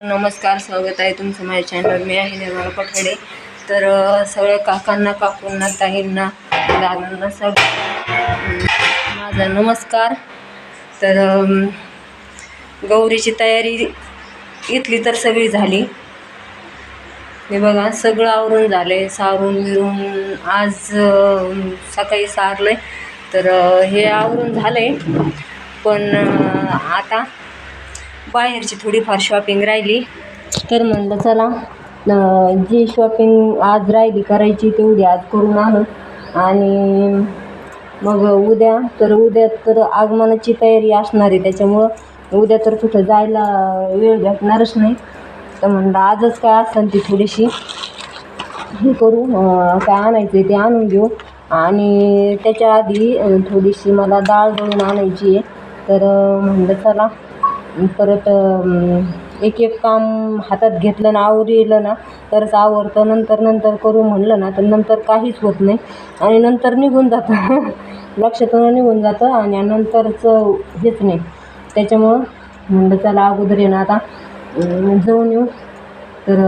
नमस्कार स्वागत आहे तुमचं माझ्या चॅनल मी आहे निर्मला पठाडे. तर सगळ्या काकांना काकूंना ताईंना दादांना सग माझा नमस्कार. तर गौरीची तयारी इथली तर सगळी झाली. हे बघा सगळं आवरून झालं आहे सारून बिरून आज सकाळी सारलं तर हे आवरून झाले पण आता बाहेरची थोडीफार शॉपिंग राहिली. तर म्हणलं चला जी शॉपिंग आज राहिली करायची तेवढी आज करून आणू. आणि मग उद्या तर उद्या तर आगमनाची तयारी असणार आहे त्याच्यामुळं उद्या तर कुठं जायला वेळ भेटणारच नाही. तर म्हणलं आजच काय असेल ती थोडीशी हे करू काय आणायचं आहे ते आणून घेऊ आणि त्याच्या आधी थोडीशी मला डाळ दळून आणायची आहे. तर म्हणलं चला परत एक एक काम हातात घेतलं ना आवरलं ना तरच आवरतं नंतर नंतर करू म्हणलं ना तर नंतर काहीच होत नाही. आणि नंतर निघून जातं. लक्षातून निघून जातं आणि नंतरचं हेच नाही. त्याच्यामुळं म्हणलं चला अगोदर येणं आता जाऊन येऊ. तर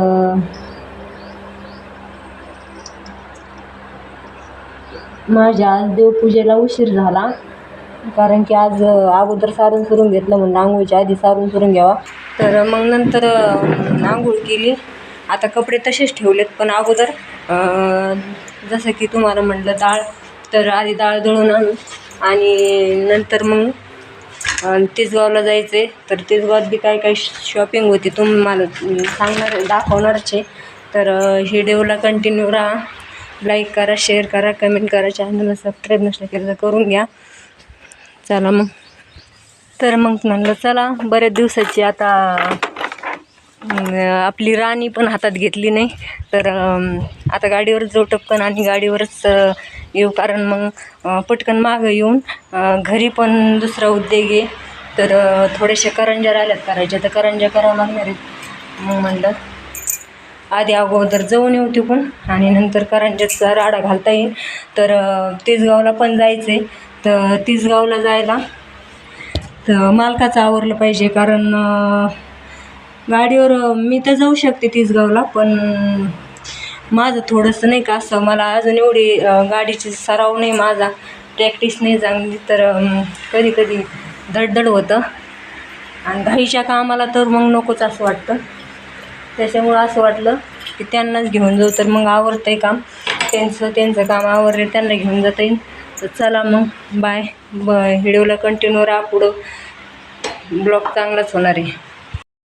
माझ्या आज देवपूजेला उशीर झाला. कारण की आज अगोदर सारून सुरून घेतलं म्हणून आंघोळीच्या आधी सारून सुरून घ्यावा. तर मग नंतर आंघोळ केली. आता कपडे तसेच ठेवलेत पण अगोदर जसं की तुम्हाला म्हटलं डाळ तर आधी डाळ दळून आणू. आणि नंतर मग तेजगावला जायचे जायचं आहे तर तेजगावात बी काय काय शॉपिंग होती तुम्हाला सांगणार दाखवणारच आहे. तर अ, व्हिडिओला कंटिन्यू राहा. लाईक करा शेअर करा कमेंट करा. चॅनलला सबस्क्राईब नसलं केलं तर करून घ्या. चला मग. तर मग म्हणलं चला बऱ्याच दिवसाची आता आपली राणी पण हातात घेतली नाही. तर आता गाडीवरच जाऊ टपकन आणि गाडीवरच येऊ. कारण मग पटकन मागं येऊन घरी पण दुसरा उद्योग आहे. तर अं, थोड्याशा करंज्या राहिल्यात करायच्या. तर करंज्या करावं लागणार आहेत. मग म्हणलं आधी अगोदर जाऊन येऊ तिकून आणि नंतर करंजाचा राडा घालता येईल. तर तेजगावला पण जायचं आहे तर तिसगावला जायला. तर मालकाचं आवरलं पाहिजे कारण गाडीवर मी तर जाऊ शकते तिसगावला पण माझं थोडंसं नाही का असं मला अजून एवढी गाडीची सराव नाही माझा प्रॅक्टिस नाही चांगली तर कधी कधी धडधड होतं. आणि घाईच्या कामाला तर मग नकोच असं वाटतं. त्याच्यामुळं असं वाटलं की त्यांनाच घेऊन जाऊ तर मग आवरतं आहे काम. त्यांचं त्यांचं काम आवरले त्यांना घेऊन जाता येईल. तर चला मग बाय ब व्हिडिओला कंटिन्यू राहा पुढं. ब्लॉग चांगलाच होणार आहे.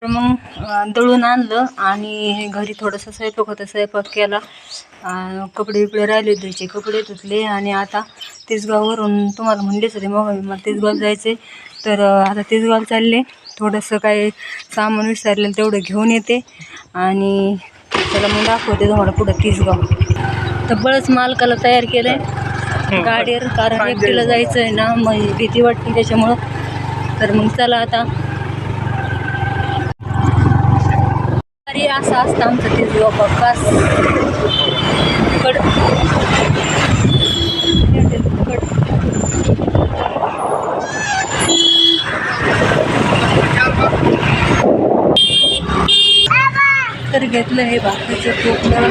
तर मग दळून आणलं आणि घरी थोडंसं स्वयंपाक होतं स्वयंपाक केला. कपडे बिपडे राहिले धुयचे कपडे धुतले आणि आता तिसगाववरून तुम्हाला म्हणलेच होते मग मला तिसगाव जायचे तर आता तिसगाव चालले. थोडंसं काय सामान विसरलेलं तेवढं घेऊन येते. आणि त्याला मग दाखवते तुम्हाला पुढं तिसगाव तर बळच मालकाला तयार केलं आहे गाडीवर कारण एकटीला जायचं आहे ना मग भीती वाटते त्याच्यामुळं. तर मग चला आता. अरे असं असतं आमचं ते बघास कड कड तर घेतलं हे भाकरीचं टोपलं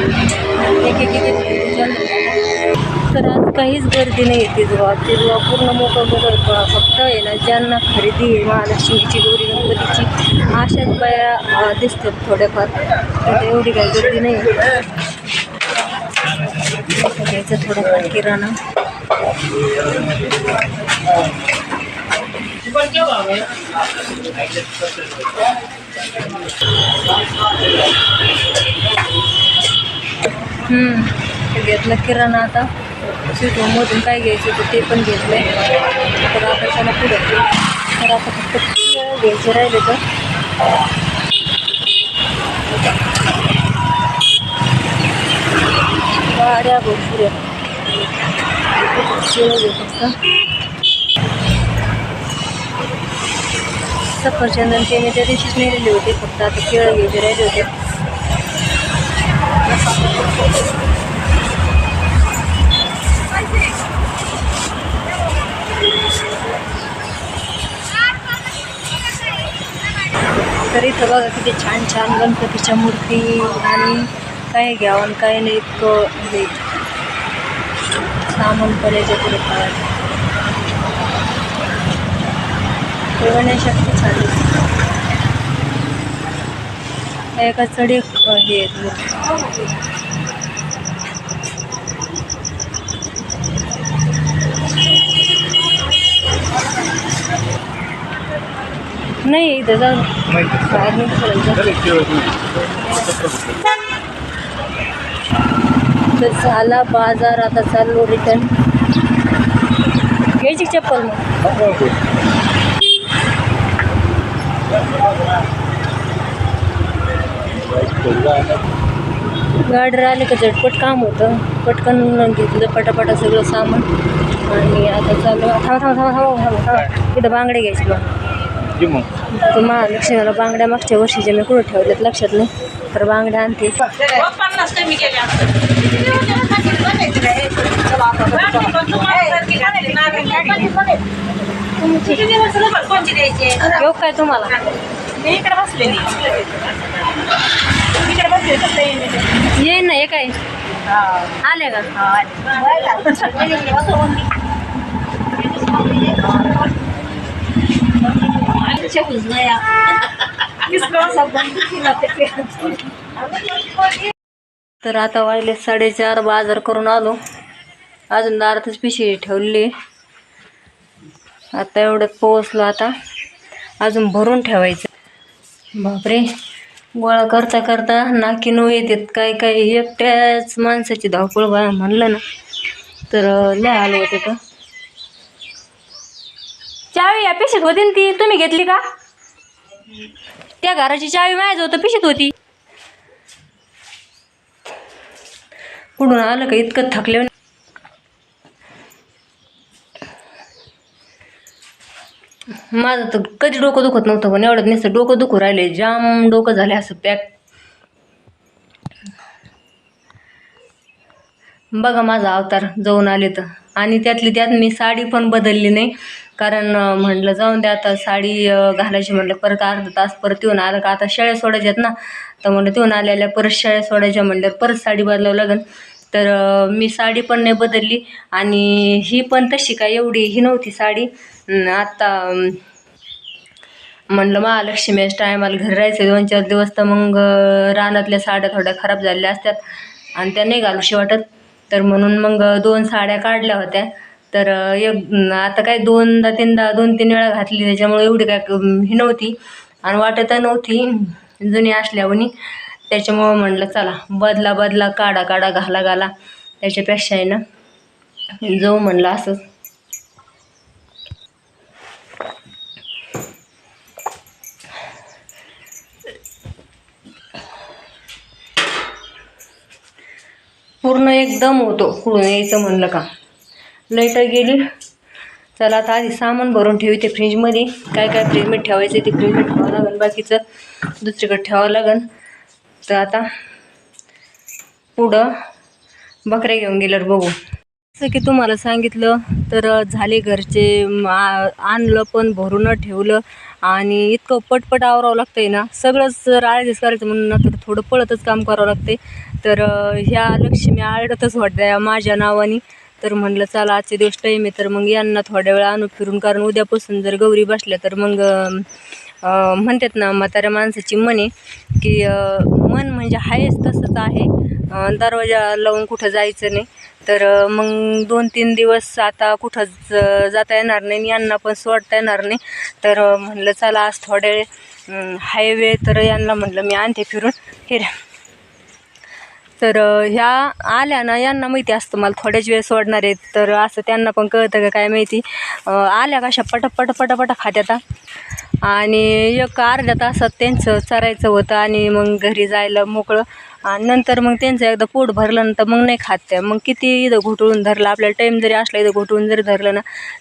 एक एक तर आज काहीच गर्दी नाही येते जेव्हा ते जेव्हा पूर्ण मोकळं मोकळं फक्त आहे ना ज्यांना खरेदी आहे महालक्ष्मीची गौरी गणपतीची अशाच बाया दिसतात थोड्याफार. तर एवढी काही गर्दी नाही आहे. घ्यायचं थोडंफार किराणा. ते घेतलं किराणा आता. स्वीटमधून काय घ्यायचं होतं ते पण घेतलं तर आता त्याला पुढे तर आता फक्त घ्यायचे राहिले तर. वाऱ्या गोष्टी फक्त केळं घे ते मी त्या दिवशीच नेलेले होते फक्त आता केळं घ्यायचे राहिले होते. तर इथं बघा किती छान छान गणपतीच्या मूर्ती आणि काय घ्यावं आणि काय नाही इतकं म्हणजे सामान पडायचं पुढे पाहायचं. ठेवण्यासाठी छान दिसतं. एका चढे हे आहेत नाही इथं जाऊ बाहेर तर झाला बाजार आता चाललो रिटर्न घ्यायची चप्पल मग गाडी आले का झटपट काम होतं. पटकन घेतलं पटापटा सगळं सामान. आणि आता चालू थांबा थांबा थांबा थांबा थांबा थांबा इथं बांगडे घ्यायचे मग. तर महालक्ष्मीला बांगड्या मागच्या वर्षीच्या मी कुठं ठेवल्यात लक्षात नाही. तर बांगड्या आणते. किती दिवस कोणची द्यायचे घेऊ काय तुम्हाला मी इकडे बसलेली इकडे बसले ना हे. काय. आले का? तर आता वाजले साडेचार बाजार करून आलो. अजून दारातच पिशवी ठेवली आता एवढ्यात पोहोचलो आता. अजून भरून ठेवायचं. बापरे. गोळा करता करता नाकी नऊ येतात काय काय. एकट्याच माणसाची धावपळ बा म्हणलं ना. तर लय आलो होते तर चावी या पिशीत होती ना ती. तुम्ही घेतली का? त्या घराची चावी माझ्या होतं पिशीत होती. कुठून आलं का इतकं थकले माझं तर कधी डोकं दुखत नव्हतं पण एवढं नसतं डोकं दुखू राहिले. जाम डोकं झाले असं पॅक. बघा माझा अवतार जाऊन आले तर. आणि त्यातली त्यात मी साडी पण बदलली नाही. कारण म्हटलं म्हणलं जाऊन द्या आता साडी घालायची म्हणलं परत अर्धा तास परत येऊन आलं का? आता शाळा सोडायच्यात ना. तर म्हणलं तिथून आलेल्या परत शाळा सोडायच्या म्हणल्यावर परत साडी बदलावं लागेल तर मी साडी पण नाही बदलली. आणि ही पण तशी काय एवढी ही नव्हती साडी. आत्ता म्हणलं महालक्ष्मी टायमाला घरी राहायचं दोन चार दिवस तर मग रानातल्या साड्या थोड्या खराब झालेल्या असतात. आणि त्या नाही घालूशी वाटत तर म्हणून मग दोन साड्या काढल्या होत्या. तर एक आता काय दोनदा तीनदा दोन तीन वेळा घातली. त्याच्यामुळे एवढी काय ही नव्हती. आणि वाटत नव्हती जुनी असल्यावनी. त्याच्यामुळं म्हणलं चला बदला बदला काढा काढा घाला घाला त्याच्यापेक्षा आहे ना. जाऊ म्हणलं असंच. पूर्ण एकदम होतो. कुठून यायचं म्हणलं का? लाइट गेली. चला आता आधी सामान भरून ठेवते फ्रीजमध्ये. काय काय फ्रीजमध्ये ठेवायचं ते फ्रीजमध्ये ठेवावं लागेल बाकीचं दुसरीकडे ठेवावं लागेल तर आता पुढं बकऱ्या घेऊन गेल्यावर बघू. जसं की तुम्हाला सांगितलं तर झाले घरचे आ- आणलं पण भरून ठेवलं. आणि इतकं पटपट आवरावं लागतं आहे ना. सगळंच जर आळजीच करायचं म्हणून ना तर थोडं पळतच काम करावं लागते तर ह्या लक्ष्मी आळतच वाटत्या माझ्या नावाने. तर म्हणलं चला आजचे दिवस टाईम आहे तर मग यांना थोड्या वेळा आणू फिरून. कारण उद्यापासून जर गौरी बसल्या तर मग म्हणतात ना म्हाताऱ्या माणसाची मन आहे की मन म्हणजे आहेच तसंच आहे. दरवाजा लावून कुठं जायचं नाही. तर मग दोन तीन दिवस आता कुठंच जाता येणार नाही. आणि यांना पण सोडता येणार नाही. तर म्हणलं चला आज थोडे हायवे तर यांना म्हणलं मी आणते फिरून. हे तर ह्या आल्या ना यांना माहिती असतं मला थोड्याच वेळ सोडणार आहेत. तर असं त्यांना पण कळतं का काय माहिती. आल्या कशा पटापट पटापट खात्यात आणि एक अर्ध्या तासात त्यांचं चरायचं होतं आणि मग घरी जायला मोकळं. आणि नंतर मग त्यांचं एकदा पोट भरलं नंतर मग नाही खात त्या. मग किती इथं घोटळून धरलं आपल्याला टाईम जरी असला इथं घोटळून जरी धरलं ना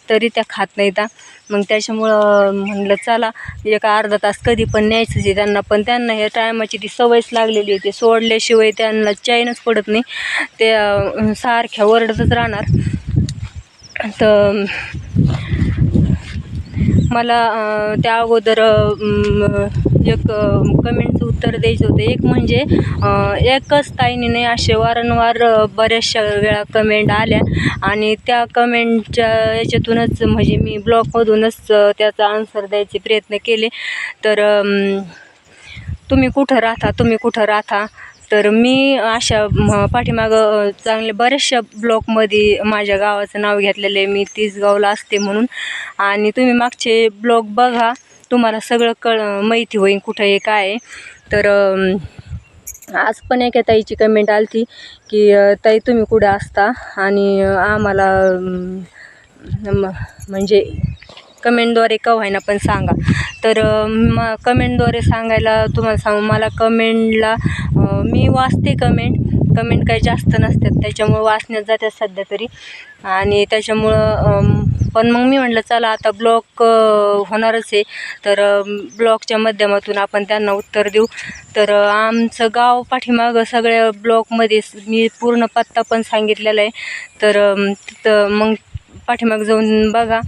तरी त्या खात नाही हा. मग त्याच्यामुळं म्हणलं चला एक अर्धा तास कधी पण न्यायचं जे त्यांना. पण त्यांना ह्या टायमाची ती सवयच लागलेली आहे. ते सोडल्याशिवाय त्यांना चैनच पडत नाही. ते सारख्या ओरडतच राहणार. तर मला त्या अगोदर म्हणजे जे एक कमेंटचं उत्तर द्यायचं होतं. एक म्हणजे एकच ताईने नाही असे वारंवार बऱ्याचशा वेळा कमेंट आल्या आणि त्या कमेंटच्या याच्यातूनच म्हणजे मी ब्लॉगमधूनच त्याचा आन्सर द्यायचे प्रयत्न केले. तर तुम्ही कुठं राहता तुम्ही कुठं राहता? तर मी अशा पाठीमागं चांगले बऱ्याचशा ब्लॉकमध्ये माझ्या गावाचं नाव घेतलेलं आहे. मी तीच गावला असते म्हणून. आणि तुम्ही मागचे ब्लॉग बघा. तुम्हाला सगळं कळ माहिती होईल कुठं आहे काय आहे. तर आज पण एका ताईची कमेंट आली की ताई तुम्ही कुठं असता? आणि आम्हाला म्हणजे कमेंटद्वारे का व्हायना पण सांगा. तर म कमेंटद्वारे सांगायला तुम्हाला सांगू मला कमेंटला मी वाचते कमेंट कमेंट काही जास्त नसतात. त्याच्यामुळं वाचण्यात जातात सध्या तरी. आणि त्याच्यामुळं पण मग मी म्हटलं चला आता ब्लॉक होणारच आहे. तर ब्लॉगच्या माध्यमातून आपण त्यांना उत्तर देऊ. तर आमचं गाव पाठीमागं सगळ्या ब्लॉकमध्ये मी पूर्ण पत्ता पण सांगितलेला आहे. तर तिथं मग पाठीमाग जाऊन बघा.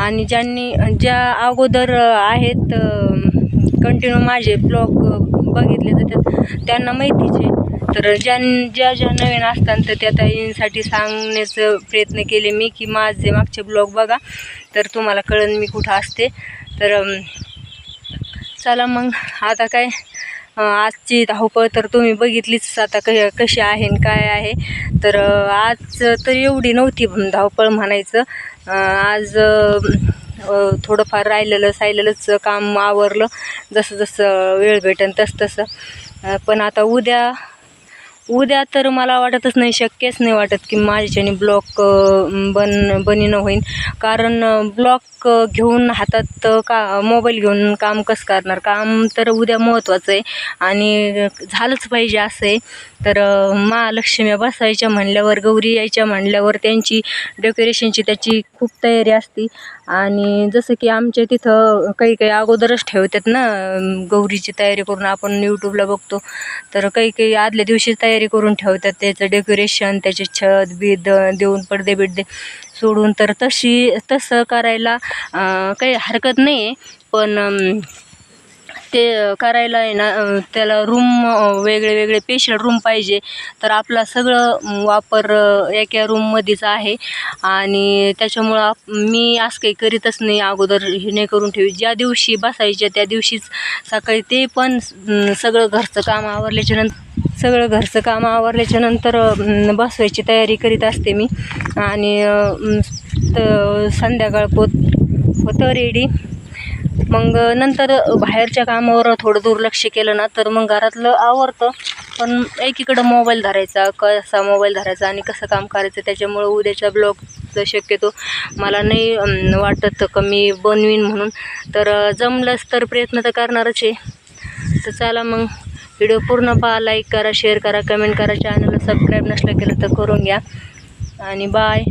आणि ज्यांनी ज्या अगोदर आहेत कंटिन्यू माझे ब्लॉग बघितले जातात त्यांना माहितीच आहे. तर ज्या ज्या ज्या नवीन असतात तर त्या ताईंसाठी सांगण्याचं प्रयत्न केले मी की माझे मागचे ब्लॉग बघा. तर तुम्हाला कळन मी कुठं असते. तर चला मग. आता काय आजची धावपळ तर तुम्ही बघितलीच. आता क कशी आहे आणि काय आहे. तर आज तर एवढी नव्हती धावपळ म्हणायचं. आज थोडंफार राहिलेलं साहिलेलंच काम आवरलं. जसं जसं वेळ भेटेन तसं तसं. पण आता उद्या उद्या तर मला वाटतच नाही शक्यच नाही वाटत की माझ्याच्याने ब्लॉक बन बनीनं होईन. कारण ब्लॉक घेऊन हातात का मोबाईल घेऊन काम कसं करणार? काम तर उद्या महत्त्वाचं आहे. आणि झालंच पाहिजे असं आहे. तर महालक्ष्मी बसायच्या म्हणल्यावर गौरी यायच्या म्हणल्यावर त्यांची डेकोरेशनची त्याची खूप तयारी असते. आणि जसं की आमच्या तिथं काही काही अगोदरच ठेवतात ना गौरीची तयारी करून आपण यूट्यूबला बघतो. तर काही काही आदल्या दिवशी तयारी करून ठेवतात त्याचं डेकोरेशन त्याचे छत बीद देऊन पडदे बिडदे सोडून. तर तशी तसं करायला काही हरकत नाही आहे पण ते करायला आहे ना त्याला रूम वेगळे वेगळे स्पेशल रूम पाहिजे. तर आपला सगळं वापर एका रूममध्येच आहे. आणि त्याच्यामुळं आप- मी असं काही करीतच नाही अगोदर. हे नाही करून ठेवी ज्या दिवशी बसायच्या त्या दिवशीच सकाळी ते पण सगळं घरचं काम आवरल्याच्या नंतर सगळं घरचं काम आवरल्याच्या नंतर बसवायची तयारी करीत असते मी. आणि त- संध्याकाळ पोत होतं रेडी मग नंतर बाहेरच्या कामावर थोडं दुर्लक्ष केलं ना तर मग घरातलं आवरतं. पण एकीकडं मोबाईल धरायचा कसा मोबाईल धरायचा आणि कसं काम करायचं त्याच्यामुळं उद्याच्या ब्लॉगचं शक्यतो मला नाही वाटत का मी बनवीन म्हणून. तर जमलंच तर प्रयत्न तर करणारच आहे. तर चला मग व्हिडिओ पूर्ण पहा लाईक करा शेअर करा कमेंट करा. चॅनलला सबस्क्राईब नसलं केलं तर करून घ्या. आणि बाय